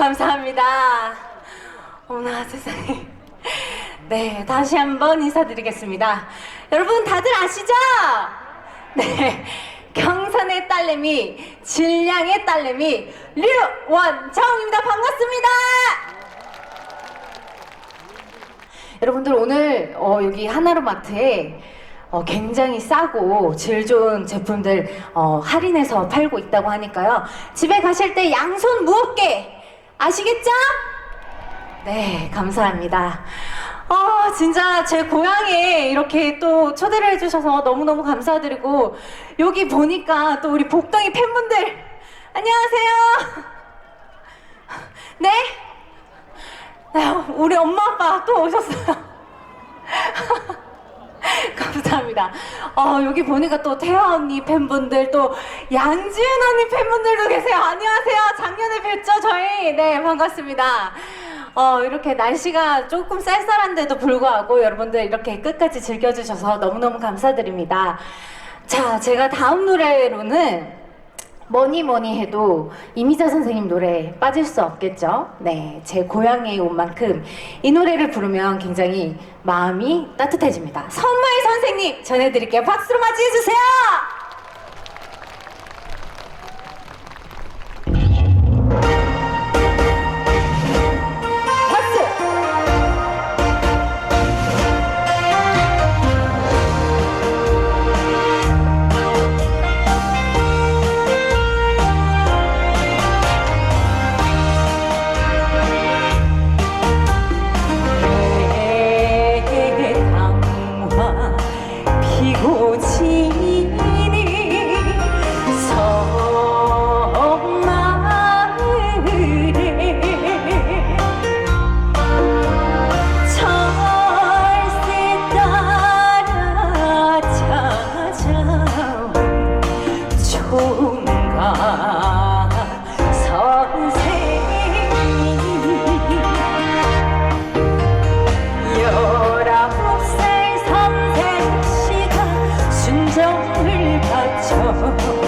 감사합니다. 어머나 세상에. 네, 다시 한번 인사드리겠습니다. 여러분 다들 아시죠? 네. 경산의 딸내미, 진량의 딸내미, 류원정입니다. 반갑습니다. 여러분들 오늘 어, 여기 하나로마트에 어, 굉장히 싸고 질 좋은 제품들 어, 할인해서 팔고 있다고 하니까요. 집에 가실 때 양손 무겁게 아시겠죠? 네, 감사합니다. 어, 진짜 제 고향에 이렇게 또 초대를 해주셔서 너무너무 감사드리고, 여기 보니까 또 우리 복덩이 팬분들, 안녕하세요. 네? 네, 우리 엄마 아빠 또 오셨어요. 감사합니다. 어, 여기 보니까 또 태아 언니 팬분들, 또 양지은 언니 팬분들도 계세요. 안녕하세요. 작년에 뵀죠, 저희? 네, 반갑습니다. 어, 이렇게 날씨가 조금 쌀쌀한데도 불구하고 여러분들 이렇게 끝까지 즐겨주셔서 너무너무 감사드립니다. 자, 제가 다음 노래로는 뭐니 뭐니 해도 이미자 선생님 노래 빠질 수 없겠죠? 네, 제 고향에 온 만큼 이 노래를 부르면 굉장히 마음이 따뜻해집니다. 선마의 선생님 전해드릴게요. 박수로 맞이해주세요! 啊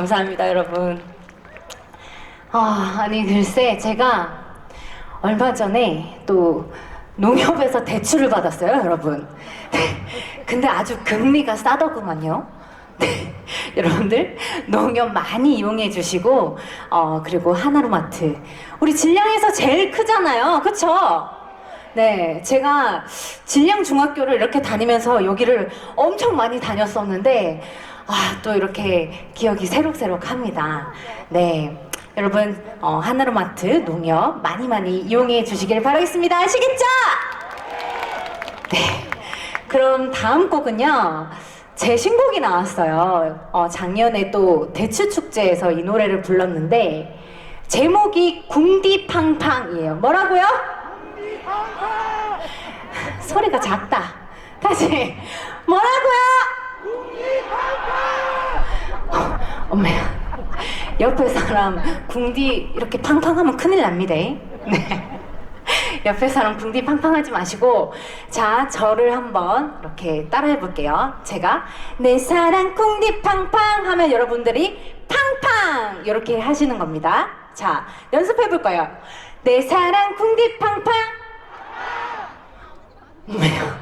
감사합니다, 여러분. 아, 아니, 글쎄, 제가 얼마 전에 또 농협에서 대출을 받았어요, 여러분. 네, 근데 아주 금리가 싸더구만요. 네, 여러분들 농협 많이 이용해 주시고 어 그리고 하나로마트 우리 진량에서 제일 크잖아요, 그쵸? 네, 제가 진량 중학교를 이렇게 다니면서 여기를 엄청 많이 다녔었는데 아 또 이렇게 기억이 새록새록합니다. 네. 여러분 어, 하나로마트 농협 많이 많이 이용해 주시길 바라겠습니다. 아시겠죠? 네. 그럼 다음 곡은요. 제 신곡이 나왔어요. 어, 작년에 또 대추축제에서 이 노래를 불렀는데, 제목이 궁디팡팡이에요. 뭐라고요? 소리가 작다. 다시. 뭐라고요? 어, 엄마야. 옆에 사람 궁디 이렇게 팡팡하면 큰일 납니다. 네. 옆에 사람 궁디 팡팡하지 마시고 자 저를 한번 이렇게 따라해 볼게요. 제가 내 사랑 궁디 팡팡 하면 여러분들이 팡팡 이렇게 하시는 겁니다. 자 연습해 볼 거예요. 내 사랑 궁디 팡팡. 엄마야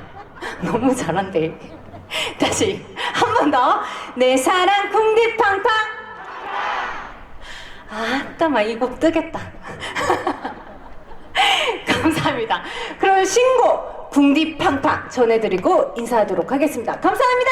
너무 잘한대. 다시 한 번 더. 내 사랑 궁디 팡팡. 아따 막 이 곡 뜨겠다. 감사합니다. 그럼 신곡 궁디팡팡 전해드리고 인사하도록 하겠습니다. 감사합니다.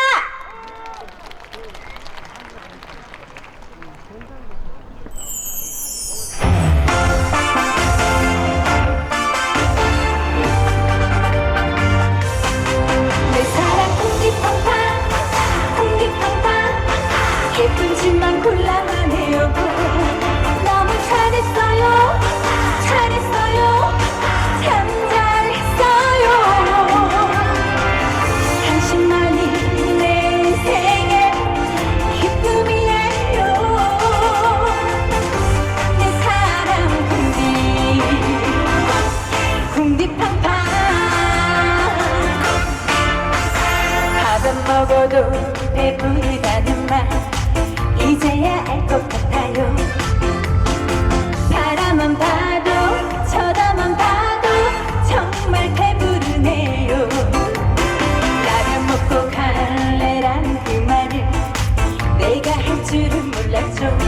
내가 할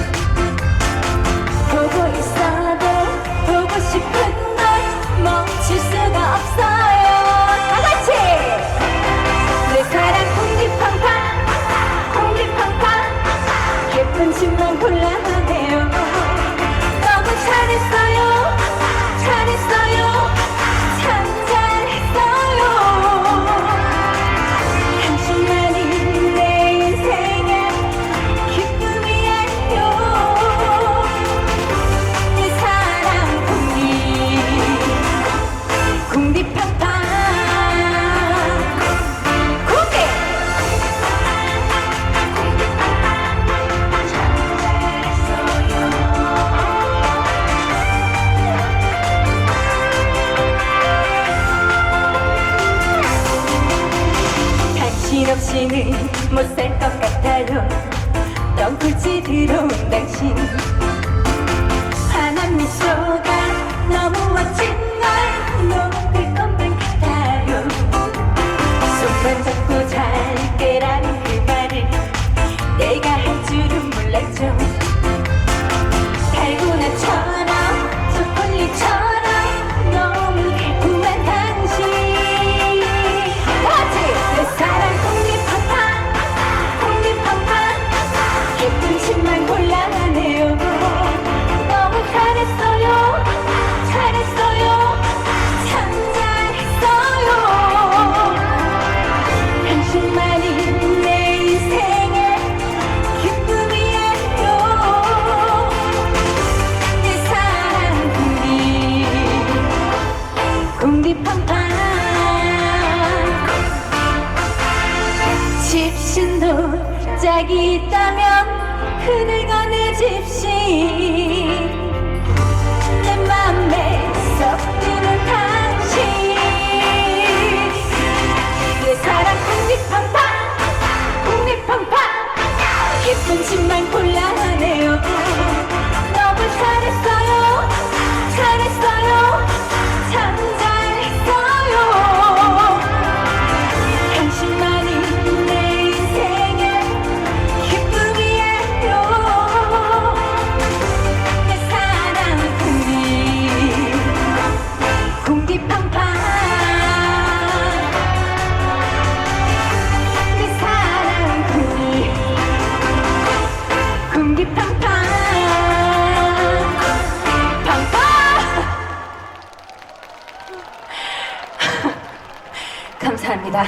감사합니다.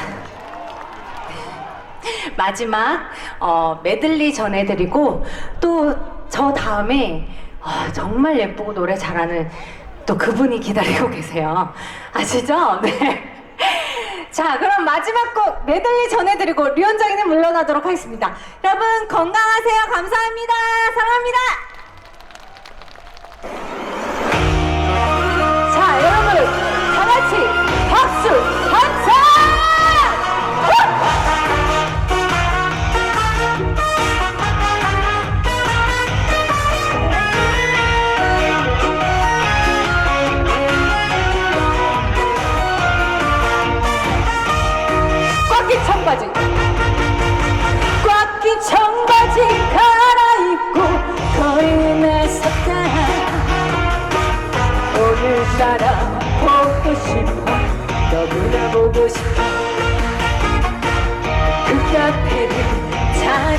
마지막 어, 메들리 전해드리고 또 저 다음에 아, 정말 예쁘고 노래 잘하는 또 그분이 기다리고 계세요. 아시죠? 네. 자, 그럼 마지막 곡 메들리 전해드리고 류현정이는 물러나도록 하겠습니다. 여러분 건강하세요. 감사합니다. 사랑합니다.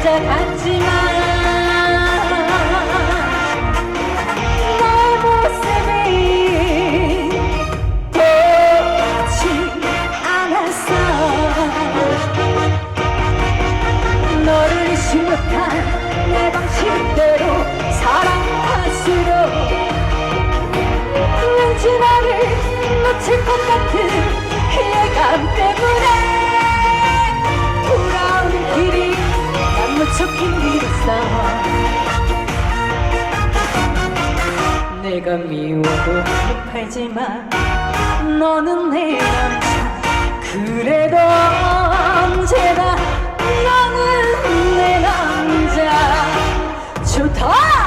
찾아갔지만 내 방식대로 사랑할수록 왠지 나를 놓칠 것 같은 예감 때문에 있어 내가 미워도 급하지만 너는 내 남자. 그래도 언제나 너는 내 남자. 좋다.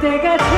take it.